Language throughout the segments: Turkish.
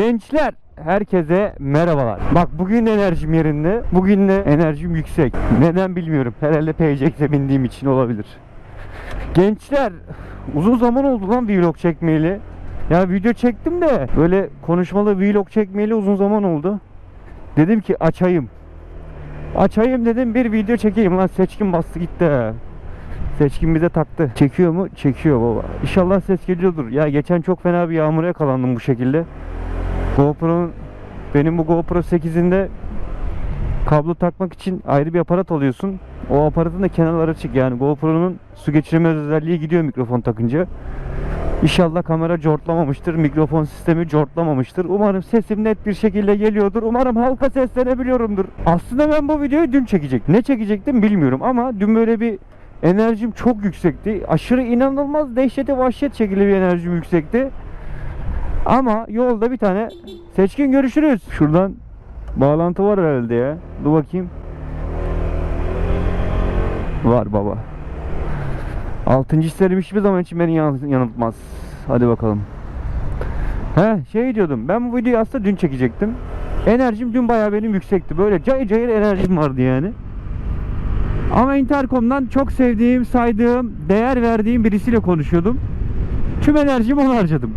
Gençler herkese merhabalar. Bak bugün enerjim yerinde. Bugün de enerjim yüksek. Neden bilmiyorum. Herhalde PCX'e bindiğim için olabilir. Gençler uzun zaman oldu lan vlog çekmeyeli. Ya video çektim de böyle konuşmalı vlog çekmeyeli uzun zaman oldu. Dedim ki açayım. Açayım dedim bir video çekeyim lan seçkin bastı gitti. Seçkin bize taktı. Çekiyor mu? Çekiyor baba. İnşallah ses geliyordur. Ya geçen çok fena bir yağmura yakalandım bu şekilde. GoPro'nun benim bu GoPro 8'inde kablo takmak için ayrı bir aparat alıyorsun. O aparatın da kenarları açık yani GoPro'nun su geçirmez özelliği gidiyor mikrofon takınca. İnşallah kamera cortlamamıştır, mikrofon sistemi cortlamamıştır. Umarım sesim net bir şekilde geliyordur. Umarım halka seslenebiliyorumdur. Aslında ben bu videoyu dün çekecektim. Ne çekecektim bilmiyorum ama dün böyle bir enerjim çok yüksekti. Aşırı inanılmaz dehşete vahşet şekilde bir enerjim yüksekti. Ama yolda bir tane seçkin görüşürüz. Şuradan bağlantı var herhalde ya. Dur bakayım. Var baba. Altıncı hislerim hiçbir zaman için beni yan- yanıltmaz. Hadi bakalım. He şey diyordum. Ben bu videoyu aslında dün çekecektim. Enerjim dün bayağı benim yüksekti. Böyle cayır cayır enerjim vardı yani. Ama interkomdan çok sevdiğim, saydığım, değer verdiğim birisiyle konuşuyordum. Tüm enerjimi ona harcadım.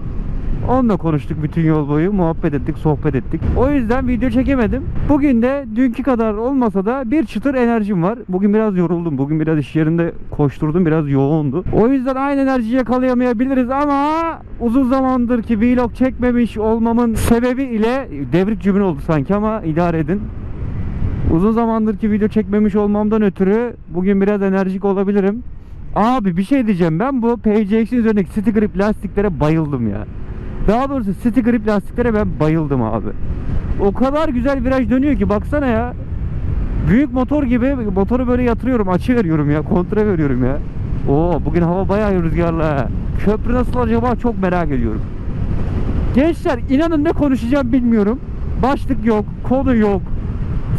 Onunla konuştuk bütün yol boyu. Muhabbet ettik, sohbet ettik. O yüzden video çekemedim. Bugün de dünkü kadar olmasa da bir çıtır enerjim var. Bugün biraz yoruldum. Bugün biraz iş yerinde koşturdum. Biraz yoğundu. O yüzden aynı enerjiyi yakalayamayabiliriz ama uzun zamandır ki vlog çekmemiş olmamın sebebi ile devrik cümle oldu sanki ama idare edin. Uzun zamandır ki video çekmemiş olmamdan ötürü bugün biraz enerjik olabilirim. Abi bir şey diyeceğim ben bu PCX'in üzerindeki city grip lastiklere bayıldım ya. Daha doğrusu city grip lastiklere ben bayıldım abi. O kadar güzel viraj dönüyor ki baksana ya. Büyük motor gibi motoru böyle yatırıyorum açı veriyorum ya kontra veriyorum ya. Oo bugün hava bayağı rüzgarlı. Köprü nasıl acaba çok merak ediyorum. Gençler inanın ne konuşacağım bilmiyorum. Başlık yok, konu yok.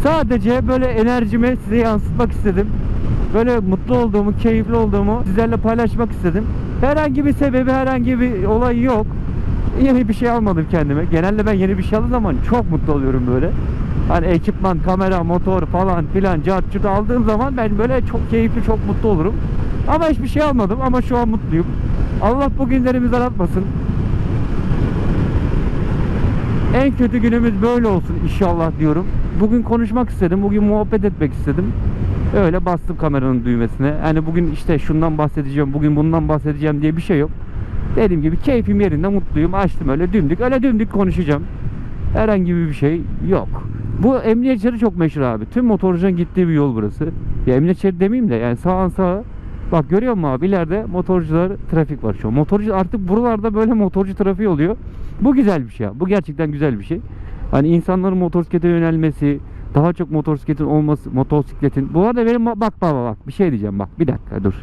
Sadece böyle enerjimi size yansıtmak istedim. Böyle mutlu olduğumu, keyifli olduğumu sizlerle paylaşmak istedim. Herhangi bir sebebi, herhangi bir olay yok. Yeni bir şey almadım kendime. Genelde ben yeni bir şey aldığım zaman çok mutlu oluyorum böyle. Hani ekipman, kamera, motor falan filan, cart curt aldığım zaman ben böyle çok keyifli, çok mutlu olurum. Ama hiçbir şey almadım ama şu an mutluyum. Allah bu günlerimizi aratmasın. En kötü günümüz böyle olsun inşallah diyorum. Bugün konuşmak istedim. Bugün muhabbet etmek istedim. Öyle bastım kameranın düğmesine. Hani bugün işte şundan bahsedeceğim, bugün bundan bahsedeceğim diye bir şey yok. Dediğim gibi keyfim yerinde mutluyum. Açtım öyle dümdük. Öyle dümdük konuşacağım. Herhangi bir şey yok. Bu emniyet şeridi çok meşhur abi. Tüm motorcuların gittiği bir yol burası. Ya emniyet şeridi demeyeyim de yani sağ sağa Bak görüyor musun abi ileride motorcular trafik var şu an. Motorcu artık buralarda böyle motorcu trafiği oluyor. Bu güzel bir şey. Bu gerçekten güzel bir şey. Hani insanların motosiklete yönelmesi, daha çok motosikletin olması, motosikletin. Bu arada benim bak baba bak bir şey diyeceğim bak bir dakika dur.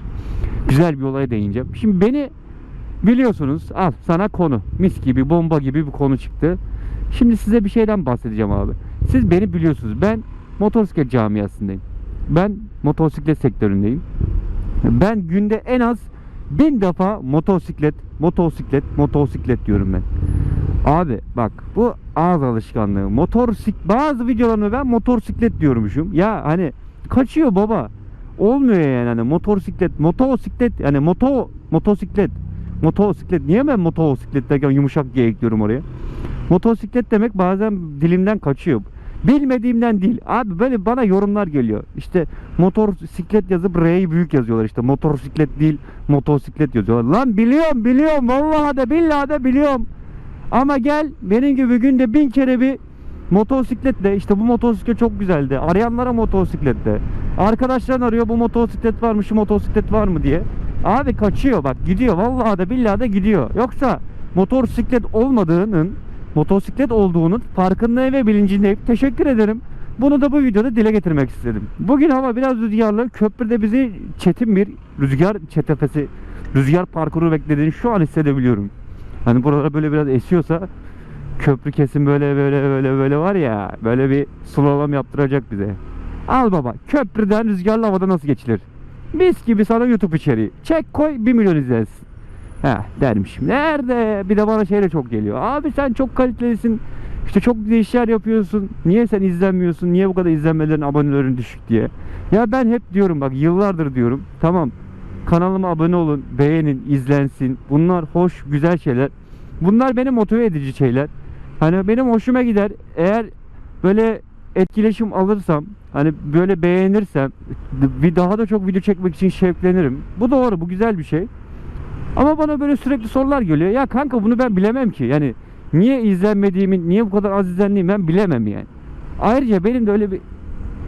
Güzel bir olaya değineceğim. Şimdi beni biliyorsunuz al sana konu. Mis gibi bomba gibi bir konu çıktı. Şimdi size bir şeyden bahsedeceğim abi. Siz beni biliyorsunuz. Ben motosiklet camiasındayım. Ben motosiklet sektöründeyim. Ben günde en az bin defa motosiklet, motosiklet, motosiklet diyorum ben. Abi bak bu ağız alışkanlığı. Motorsik bazı videolarımda ben motosiklet diyormuşum. Ya hani kaçıyor baba. Olmuyor yani hani motosiklet, motosiklet yani moto motosiklet. Motosiklet. Niye ben motosiklet derken yumuşak diye ekliyorum oraya? Motosiklet demek bazen dilimden kaçıyor. Bilmediğimden değil. Abi böyle bana yorumlar geliyor. İşte motosiklet yazıp R'yi büyük yazıyorlar işte. Motosiklet değil, motosiklet yazıyorlar. Lan biliyorum, biliyorum. Vallahi de billahi de biliyorum. Ama gel benim gibi günde bin kere bir motosikletle işte bu motosiklet çok güzeldi. Arayanlara motosikletle. Arkadaşlar arıyor bu motosiklet var mı şu motosiklet var mı diye. Abi kaçıyor bak gidiyor. Vallahi de billahi de gidiyor. Yoksa motosiklet olmadığının motosiklet olduğunun farkındayım ve bilincindeyim. Teşekkür ederim. Bunu da bu videoda dile getirmek istedim. Bugün hava biraz rüzgarlı. Köprüde bizi çetin bir rüzgar çetefesi, rüzgar parkuru beklediğini şu an hissedebiliyorum. Hani buralara böyle biraz esiyorsa köprü kesin böyle böyle böyle böyle var ya böyle bir slalom yaptıracak bize. Al baba köprüden rüzgarlı havada nasıl geçilir? Mis gibi sana YouTube içeriği. Çek koy 1 milyon izlensin. Heh dermişim. Nerede? Bir de bana şeyle çok geliyor. Abi sen çok kalitelisin. İşte çok güzel işler yapıyorsun. Niye sen izlenmiyorsun? Niye bu kadar izlenmelerin, abonelerin düşük diye. Ya ben hep diyorum bak yıllardır diyorum. Tamam kanalıma abone olun, beğenin, izlensin. Bunlar hoş, güzel şeyler. Bunlar beni motive edici şeyler. Hani benim hoşuma gider. Eğer böyle etkileşim alırsam, hani böyle beğenirsem bir daha da çok video çekmek için şevklenirim. Bu doğru, bu güzel bir şey. Ama bana böyle sürekli sorular geliyor. Ya kanka bunu ben bilemem ki. Yani niye izlenmediğimi, niye bu kadar az izlendiğimi ben bilemem yani. Ayrıca benim de öyle bir...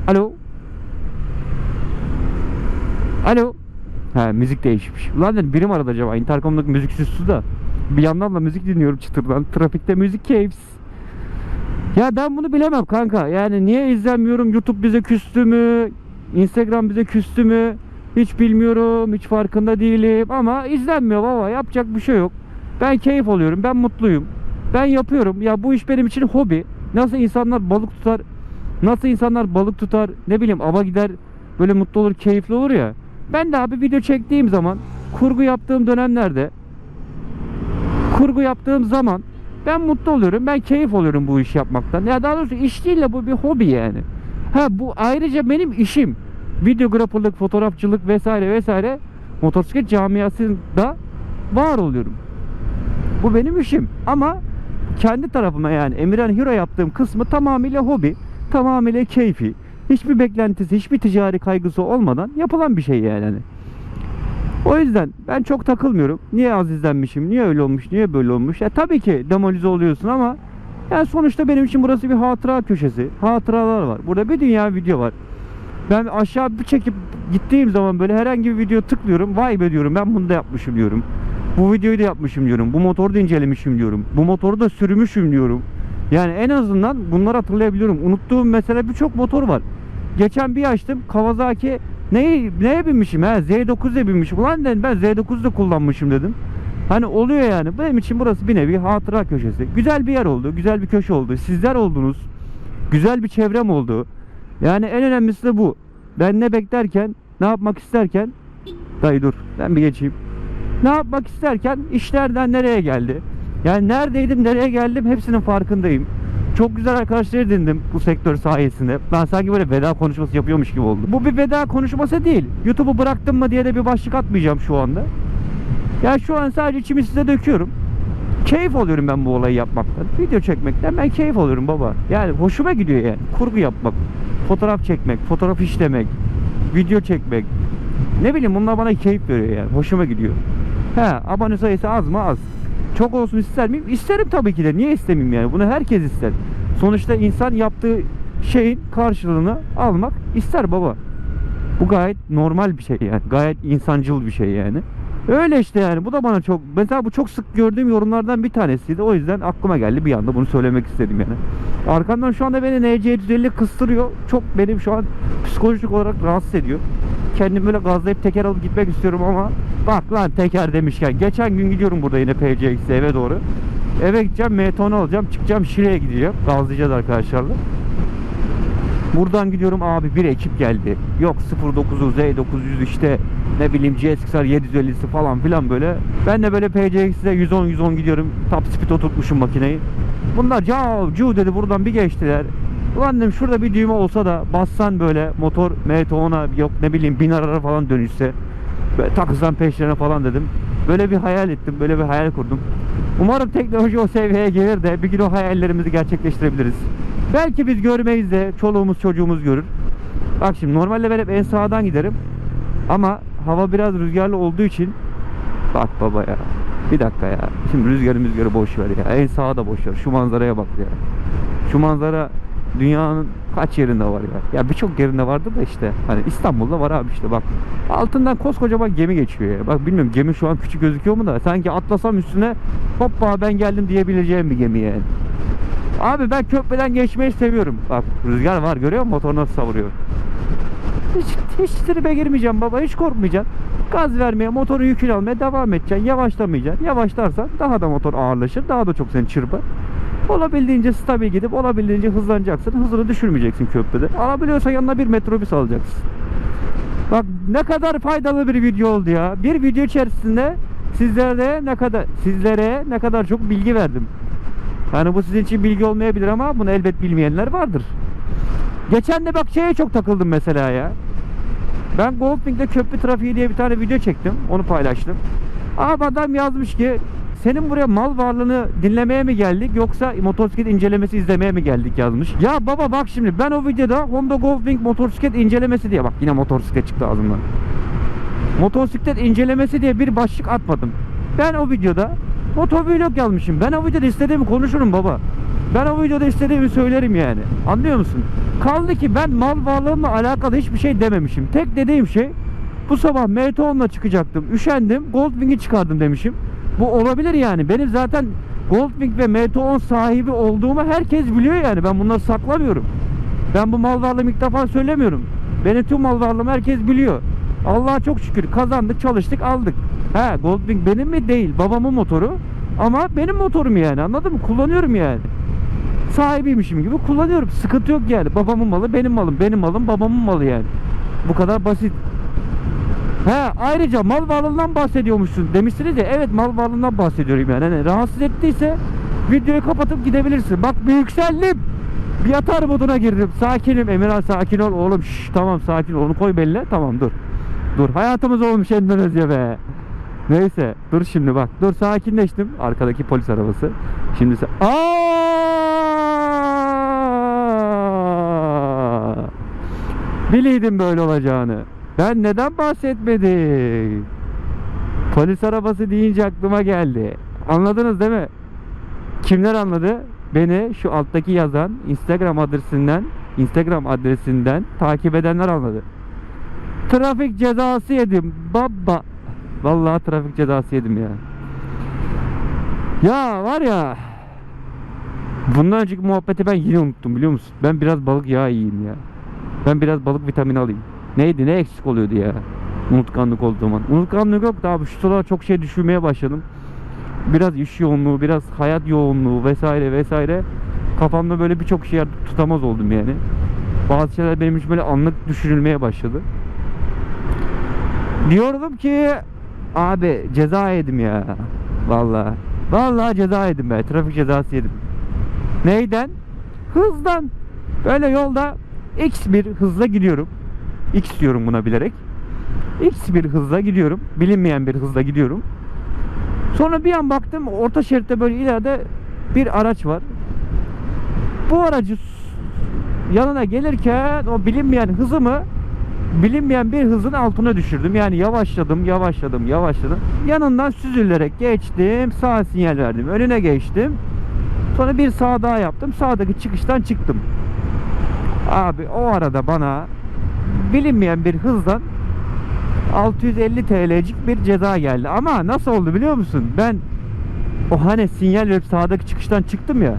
Alo? Alo? Ha müzik değişmiş. Ulan dedim birim aradı acaba. Intercom'daki müzik süslü da. Bir yandan da müzik dinliyorum çıtırdan. Trafikte müzik keyifsiz. Ya ben bunu bilemem kanka. Yani niye izlenmiyorum? YouTube bize küstü mü? Instagram bize küstü mü? Hiç bilmiyorum. Hiç farkında değilim. Ama izlenmiyor baba. Yapacak bir şey yok. Ben keyif alıyorum. Ben mutluyum. Ben yapıyorum. Ya bu iş benim için hobi. Nasıl insanlar balık tutar? Nasıl insanlar balık tutar? Ne bileyim ava gider. Böyle mutlu olur, keyifli olur ya. Ben de abi video çektiğim zaman kurgu yaptığım dönemlerde kurgu yaptığım zaman ben mutlu oluyorum. Ben keyif alıyorum bu işi yapmaktan. Ya daha doğrusu iş değil de bu bir hobi yani. Ha bu ayrıca benim işim. Videograferlık, fotoğrafçılık vesaire vesaire motosiklet camiasında var oluyorum. Bu benim işim. Ama kendi tarafıma yani Emirhan Hero yaptığım kısmı tamamıyla hobi, tamamıyla keyfi. Hiçbir beklentisi, hiçbir ticari kaygısı olmadan yapılan bir şey yani. O yüzden ben çok takılmıyorum. Niye az izlenmişim, niye öyle olmuş, niye böyle olmuş. Ya tabii ki demolize oluyorsun ama yani sonuçta benim için burası bir hatıra köşesi. Hatıralar var. Burada bir dünya video var. Ben aşağı bir çekip gittiğim zaman böyle herhangi bir video tıklıyorum. Vay be diyorum ben bunu da yapmışım diyorum. Bu videoyu da yapmışım diyorum. Bu motoru da incelemişim diyorum. Bu motoru da sürmüşüm diyorum. Yani en azından bunları hatırlayabiliyorum. Unuttuğum mesela birçok motor var. Geçen bir açtım Kawasaki neye, neye binmişim ha Z9'e binmişim. Ulan dedim ben Z9'da kullanmışım dedim. Hani oluyor yani. Benim için burası bir nevi hatıra köşesi. Güzel bir yer oldu. Güzel bir köşe oldu. Sizler oldunuz. Güzel bir çevrem oldu. Yani en önemlisi de bu. Ben ne beklerken, ne yapmak isterken Dayı dur ben bir geçeyim. Ne yapmak isterken işlerden nereye geldi? Yani neredeydim, nereye geldim hepsinin farkındayım. Çok güzel arkadaşlar edindim bu sektör sayesinde. Ben sanki böyle veda konuşması yapıyormuş gibi oldu. Bu bir veda konuşması değil. YouTube'u bıraktım mı diye de bir başlık atmayacağım şu anda. Ya şu an sadece içimi size döküyorum. Keyif alıyorum ben bu olayı yapmaktan. Video çekmekten ben keyif alıyorum baba. Yani hoşuma gidiyor yani. Kurgu yapmak, fotoğraf çekmek, fotoğraf işlemek, video çekmek. Ne bileyim bunlar bana keyif veriyor yani. Hoşuma gidiyor. He abone sayısı az mı? Az. Çok olsun ister miyim? İsterim tabii ki de. Niye istemeyeyim yani? Bunu herkes ister. Sonuçta insan yaptığı şeyin karşılığını almak ister baba. Bu gayet normal bir şey yani. Gayet insancıl bir şey yani. Öyle işte yani. Bu da bana çok... Mesela bu çok sık gördüğüm yorumlardan bir tanesiydi. O yüzden aklıma geldi bir anda bunu söylemek istedim yani. Arkamdan şu anda beni NC750 kıstırıyor. Çok benim şu an psikolojik olarak rahatsız ediyor. Kendimi böyle gazlayıp teker alıp gitmek istiyorum ama bak lan teker demişken geçen gün gidiyorum burada yine PCX'e eve doğru. Eve gideceğim, Meton'u alacağım, çıkacağım Şile'ye gideceğim. Gazlayacağız arkadaşlarla. Buradan gidiyorum abi bir ekip geldi. Yok 09'u Z900 işte ne bileyim GSXR 750'si falan filan böyle. Ben de böyle PCX'de 110 110 gidiyorum. Top speed oturtmuşum makineyi. Bunlar cav cu dedi buradan bir geçtiler. Ulan dedim şurada bir düğme olsa da bassan böyle motor MT10'a yok ne bileyim bin arara falan dönüşse. Böyle takılsam peşlerine falan dedim. Böyle bir hayal ettim. Böyle bir hayal kurdum. Umarım teknoloji o seviyeye gelir de bir gün o hayallerimizi gerçekleştirebiliriz. Belki biz görmeyiz de çoluğumuz çocuğumuz görür. Bak şimdi normalde ben hep en sağdan giderim. Ama hava biraz rüzgarlı olduğu için bak baba ya. Bir dakika ya. Şimdi rüzgarı rüzgarı boş ver ya. En sağa da boş ver. Şu manzaraya bak ya. Şu manzara dünyanın kaç yerinde var ya. Ya birçok yerinde vardı da işte. Hani İstanbul'da var abi işte bak. Altından koskocaman gemi geçiyor ya. Bak bilmiyorum gemi şu an küçük gözüküyor mu da. Sanki atlasam üstüne hoppa ben geldim diyebileceğim bir gemi yani. Abi ben köprüden geçmeyi seviyorum. Bak rüzgar var görüyor musun? Motor nasıl savuruyor. Hiç, hiç tribe girmeyeceğim baba. Hiç korkmayacaksın. Gaz vermeye, motorun yükünü almaya devam edeceksin. Yavaşlamayacaksın. Yavaşlarsan daha da motor ağırlaşır. Daha da çok seni çırpar. Olabildiğince stabil gidip olabildiğince hızlanacaksın. Hızını düşürmeyeceksin köprüde. Alabiliyorsan yanına bir metrobüs alacaksın. Bak ne kadar faydalı bir video oldu ya. Bir video içerisinde sizlere ne kadar sizlere ne kadar çok bilgi verdim. Yani bu sizin için bilgi olmayabilir ama bunu elbet bilmeyenler vardır. Geçen de bak şeye çok takıldım mesela ya. Ben Goldwing'de köprü trafiği diye bir tane video çektim. Onu paylaştım. Abi adam yazmış ki senin buraya mal varlığını dinlemeye mi geldik yoksa motosiklet incelemesi izlemeye mi geldik yazmış. Ya baba bak şimdi ben o videoda Honda Goldwing motosiklet incelemesi diye bak yine motosiklet çıktı ağzımdan. Motosiklet incelemesi diye bir başlık atmadım. Ben o videoda motovlog yazmışım. Ben o videoda istediğimi konuşurum baba. Ben o videoda istediğimi söylerim yani. Anlıyor musun? Kaldı ki ben mal varlığımla alakalı hiçbir şey dememişim. Tek dediğim şey bu sabah MT10'la çıkacaktım. Üşendim. Goldwing'i çıkardım demişim. Bu olabilir yani. Benim zaten Goldwing ve MT10 sahibi olduğumu herkes biliyor yani. Ben bunları saklamıyorum. Ben bu mal varlığımı ilk defa söylemiyorum. Benim tüm mal varlığımı herkes biliyor. Allah'a çok şükür kazandık, çalıştık, aldık. He, Goldwing benim mi? Değil. Babamın motoru. Ama benim motorum yani. Anladın mı? Kullanıyorum yani. Sahibiymişim gibi kullanıyorum. Sıkıntı yok yani. Babamın malı, benim malım. Benim malım, babamın malı yani. Bu kadar basit. He ayrıca mal varlığından bahsediyormuşsun demişsiniz ya evet mal varlığından bahsediyorum yani. Hani rahatsız ettiyse videoyu kapatıp gidebilirsin. Bak bir yükseldim. Bir atar moduna girdim. Sakinim Emirhan sakin ol oğlum. Şş, tamam sakin ol. Onu koy belli. Tamam dur. Dur hayatımız olmuş Endonezya be. Neyse dur şimdi bak. Dur sakinleştim. Arkadaki polis arabası. Şimdi sen... Aa! Biliydim böyle olacağını. Ben neden bahsetmedim? Polis arabası deyince aklıma geldi. Anladınız değil mi? Kimler anladı? Beni şu alttaki yazan Instagram adresinden Instagram adresinden takip edenler anladı. Trafik cezası yedim baba. Vallahi trafik cezası yedim ya. Ya var ya. Bundan önceki muhabbeti ben yine unuttum biliyor musun? Ben biraz balık yağı yiyeyim ya. Ben biraz balık vitamini alayım. Neydi ne eksik oluyordu ya? Unutkanlık olduğu zaman. Unutkanlık yok da abi şu sıralar çok şey düşünmeye başladım. Biraz iş yoğunluğu, biraz hayat yoğunluğu vesaire vesaire. Kafamda böyle birçok şey tutamaz oldum yani. Bazı şeyler benim için böyle anlık düşünülmeye başladı. Diyordum ki abi ceza yedim ya. Vallahi. Vallahi ceza yedim be. Trafik cezası yedim. Neyden? Hızdan. Böyle yolda X bir hızla gidiyorum. X diyorum buna bilerek. X bir hızla gidiyorum. Bilinmeyen bir hızla gidiyorum. Sonra bir an baktım orta şeritte böyle ileride bir araç var. Bu aracı yanına gelirken o bilinmeyen hızımı bilinmeyen bir hızın altına düşürdüm. Yani yavaşladım, yavaşladım, yavaşladım. Yanından süzülerek geçtim. Sağ sinyal verdim. Önüne geçtim. Sonra bir sağ daha yaptım. Sağdaki çıkıştan çıktım. Abi o arada bana bilinmeyen bir hızdan 650 TL'cik bir ceza geldi. Ama nasıl oldu biliyor musun? Ben o hani sinyal verip sağdaki çıkıştan çıktım ya.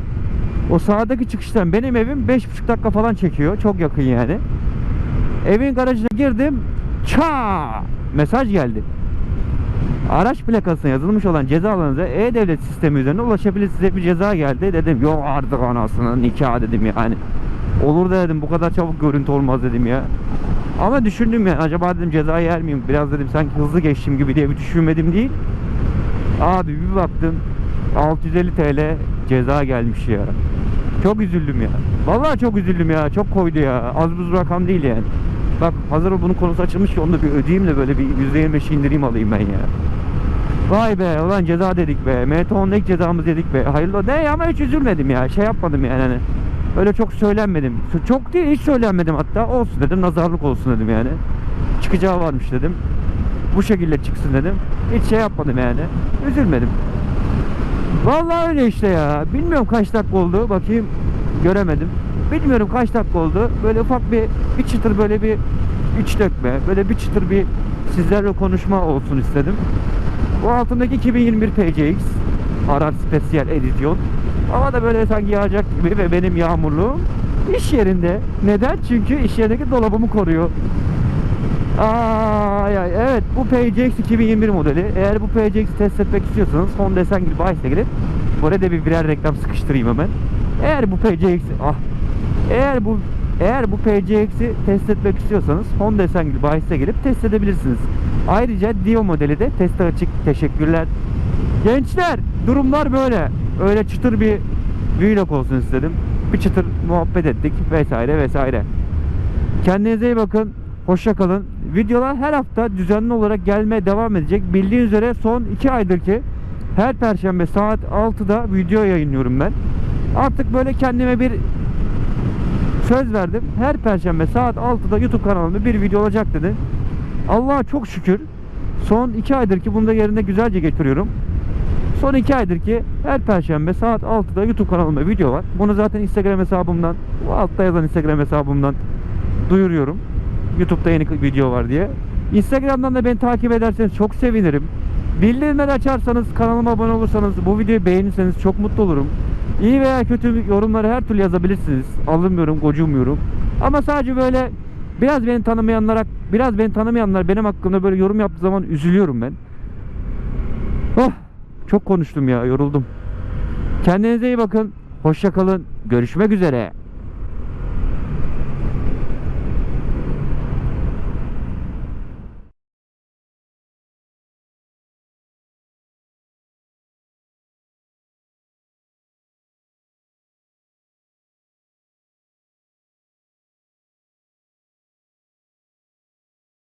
O sağdaki çıkıştan benim evim 5,5 dakika falan çekiyor. Çok yakın yani. Evin garajına girdim. Ça! Mesaj geldi. Araç plakasına yazılmış olan cezalarınıza E-Devlet sistemi üzerinden ulaşabilir size bir ceza geldi. Dedim yok artık anasını nikah dedim yani. Olur da dedim bu kadar çabuk görüntü olmaz dedim ya. Ama düşündüm ya acaba dedim ceza yer miyim? Biraz dedim sanki hızlı geçtim gibi diye bir düşünmedim değil. Abi bir baktım 650 TL ceza gelmiş ya. Çok üzüldüm ya. Vallahi çok üzüldüm ya. Çok koydu ya. Az buz rakam değil yani. Bak hazır bunun konusu açılmış ki onu da bir ödeyeyim de böyle bir %25 indirim alayım ben ya. Vay be ulan ceza dedik be. MT10'da ilk cezamız dedik be. Hayırlı ne ama hiç üzülmedim ya. Şey yapmadım yani hani. Öyle çok söylenmedim. Çok değil hiç söylenmedim hatta. Olsun dedim nazarlık olsun dedim yani. Çıkacağı varmış dedim. Bu şekilde çıksın dedim. Hiç şey yapmadım yani. Üzülmedim. Vallahi öyle işte ya. Bilmiyorum kaç dakika oldu. Bakayım göremedim. Bilmiyorum kaç dakika oldu. Böyle ufak bir bir çıtır böyle bir iç dökme. Böyle bir çıtır bir sizlerle konuşma olsun istedim. Bu altındaki 2021 PCX Arar Special Edition. Hava da böyle sanki yağacak gibi ve benim yağmurluğum iş yerinde. Neden? Çünkü iş yerindeki dolabımı koruyor. Ay evet bu PCX 2021 modeli. Eğer bu PCX'i test etmek istiyorsanız Honda Esen gibi bahise girip buraya da bir birer reklam sıkıştırayım hemen. Eğer bu PCX ah eğer bu Eğer bu PCX'i test etmek istiyorsanız Honda Esengil bahise gelip test edebilirsiniz. Ayrıca Dio modeli de teste açık. Teşekkürler. Gençler durumlar böyle. Öyle çıtır bir vlog olsun istedim. Bir çıtır muhabbet ettik vesaire vesaire. Kendinize iyi bakın. Hoşça kalın. Videolar her hafta düzenli olarak gelmeye devam edecek. Bildiğiniz üzere son 2 aydır ki her perşembe saat 6'da video yayınlıyorum ben. Artık böyle kendime bir söz verdim. Her perşembe saat 6'da YouTube kanalımda bir video olacak dedi. Allah'a çok şükür son 2 aydır ki bunu da yerine güzelce getiriyorum. Son 2 aydır ki her perşembe saat 6'da YouTube kanalımda video var. Bunu zaten Instagram hesabımdan, bu altta yazan Instagram hesabımdan duyuruyorum. YouTube'da yeni video var diye. Instagram'dan da beni takip ederseniz çok sevinirim. Bildirimleri açarsanız, kanalıma abone olursanız, bu videoyu beğenirseniz çok mutlu olurum. İyi veya kötü yorumları her türlü yazabilirsiniz. Alınmıyorum, gocunmuyorum. Ama sadece böyle biraz beni tanımayanlara, biraz beni tanımayanlar benim hakkımda böyle yorum yaptığı zaman üzülüyorum ben. Oh, çok konuştum ya, yoruldum. Kendinize iyi bakın. Hoşça kalın. Görüşmek üzere.